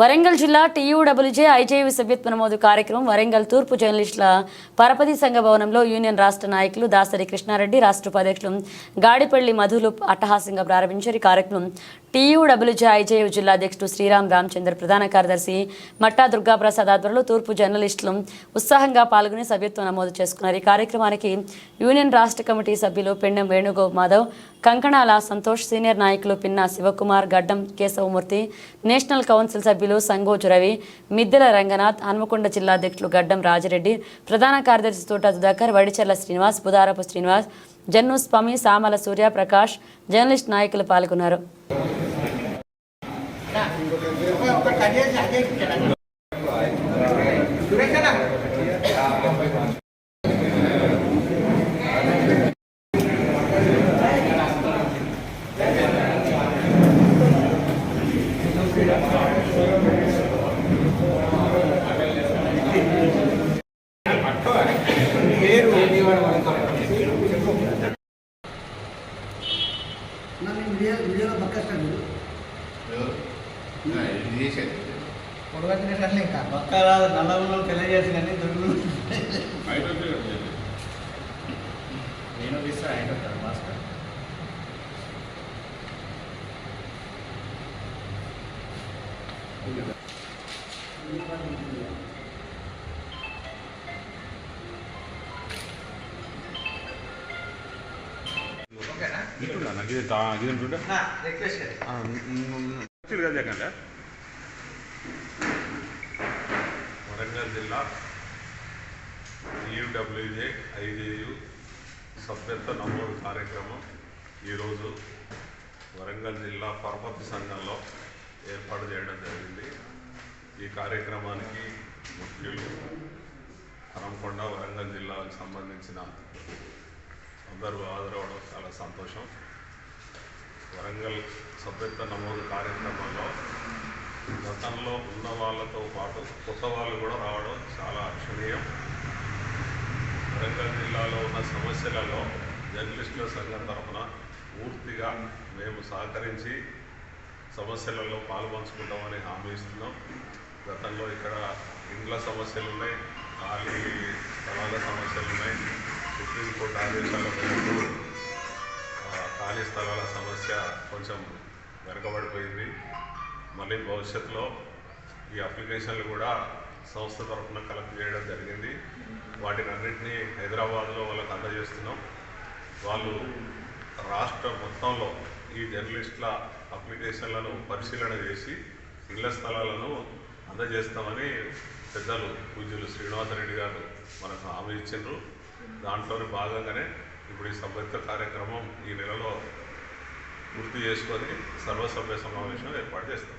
వరంగల్ జిల్లా టీయూడబ్ల్యూజే ఐజేవి సభ్యత్వ నమోదు కార్యక్రమం వరంగల్ తూర్పు జర్నలిస్టుల పరపతి సంఘ భవనంలో యూనియన్ రాష్ట్ర నాయకులు దాసరి కృష్ణారెడ్డి రాష్ట్ర ఉపాధ్యక్షులు గాడిపల్లి మధులు అట్టహాసంగా ప్రారంభించారు. ఈ కార్యక్రమం టీయూడబ్ల్యూజే ఐజేయు జిల్లా అధ్యక్షుడు శ్రీరామ్ రామచంద్ర ప్రధాన కార్యదర్శి మట్టా దుర్గాప్రసాద్ ఆధ్వర్యంలో తూర్పు జర్నలిస్టులు ఉత్సాహంగా పాల్గొని సభ్యత్వం నమోదు చేసుకున్నారు. ఈ కార్యక్రమానికి యూనియన్ రాష్ట్ర కమిటీ సభ్యులు పెండెం వేణుగో మాధవ్ కంకణాల సంతోష్ సీనియర్ నాయకులు పిన్నా శివకుమార్ గడ్డం కేశవమూర్తి నేషనల్ కౌన్సిల్ సభ్యులు సంగోజు రవి మిద్దెల రంగనాథ్ హన్మకొండ జిల్లా అధ్యక్షులు గడ్డం రాజిరెడ్డి ప్రధాన కార్యదర్శి తోట సుధాకర్ వడిచెర్ల శ్రీనివాస్ బుధారపు శ్రీనివాస్ జన్ను స్వామి సామల సూర్య ప్రకాష్ జర్నలిస్ట్ నాయకులు పాల్గొన్నారు. వీడియోలో పక్కేస్తాను ఇది. చేసేది పొడవచ్చినట్లే ఇంకా. పక్క రాదు నల్లగులో తెలియజేసి కానీ దొరుకులు. నేను తీస్తే ఆయన మాస్టర్ చెప్పండి వరంగల్ జిల్లా యూడబ్ల్యూజే ఐజేయు సభ్యత్వ నమోదు కార్యక్రమం ఈరోజు వరంగల్ జిల్లా పరపతి సంఘంలో ఏర్పాటు చేయడం జరిగింది. ఈ కార్యక్రమానికి ముఖ్యులు హనంకొండ వరంగల్ జిల్లాకు సంబంధించిన అందరూ హాజరవడం చాలా సంతోషం. వరంగల్ సభ్యత్వ నమోదు కార్యక్రమంలో గతంలో ఉన్న వాళ్ళతో పాటు కొత్త వాళ్ళు కూడా రావడం చాలా అక్షణీయం. వరంగల్ జిల్లాలో ఉన్న సమస్యలలో జర్నలిస్టుల సంఘం తరఫున పూర్తిగా మేము సహకరించి సమస్యలలో పాల్పంచుకుంటామని హామీ ఇస్తున్నాం. గతంలో ఇక్కడ ఇండ్ల సమస్యలు ఉన్నాయి ఖాళీ స్థలాల సమస్యలు ఉన్నాయి సుప్రీంకోర్టు ఆదేశాల మేరకు ఖాళీ స్థలాల సమస్య కొంచెం వెనకబడిపోయింది. మళ్ళీ భవిష్యత్తులో ఈ అప్లికేషన్లు కూడా సంస్థ తరఫున కలెక్ట్ చేయడం జరిగింది. వాటిని అన్నింటినీ హైదరాబాద్లో వాళ్ళకి అందజేస్తున్నాం. వాళ్ళు రాష్ట్ర మొత్తంలో ఈ జర్నలిస్టుల అప్లికేషన్లను పరిశీలన చేసి ఇళ్ళ స్థలాలను అందజేస్తామని పెద్దలు పూజ్యులు శ్రీనివాసరెడ్డి గారు మనకు హామీ ఇచ్చిండ్రు. దాంట్లోని భాగంగానే ఇప్పుడు ఈ సభ్యత్వ కార్యక్రమం ఈ నెలలో పూర్తి చేసుకొని సర్వసభ్య సమావేశం ఏర్పాటు చేస్తాం.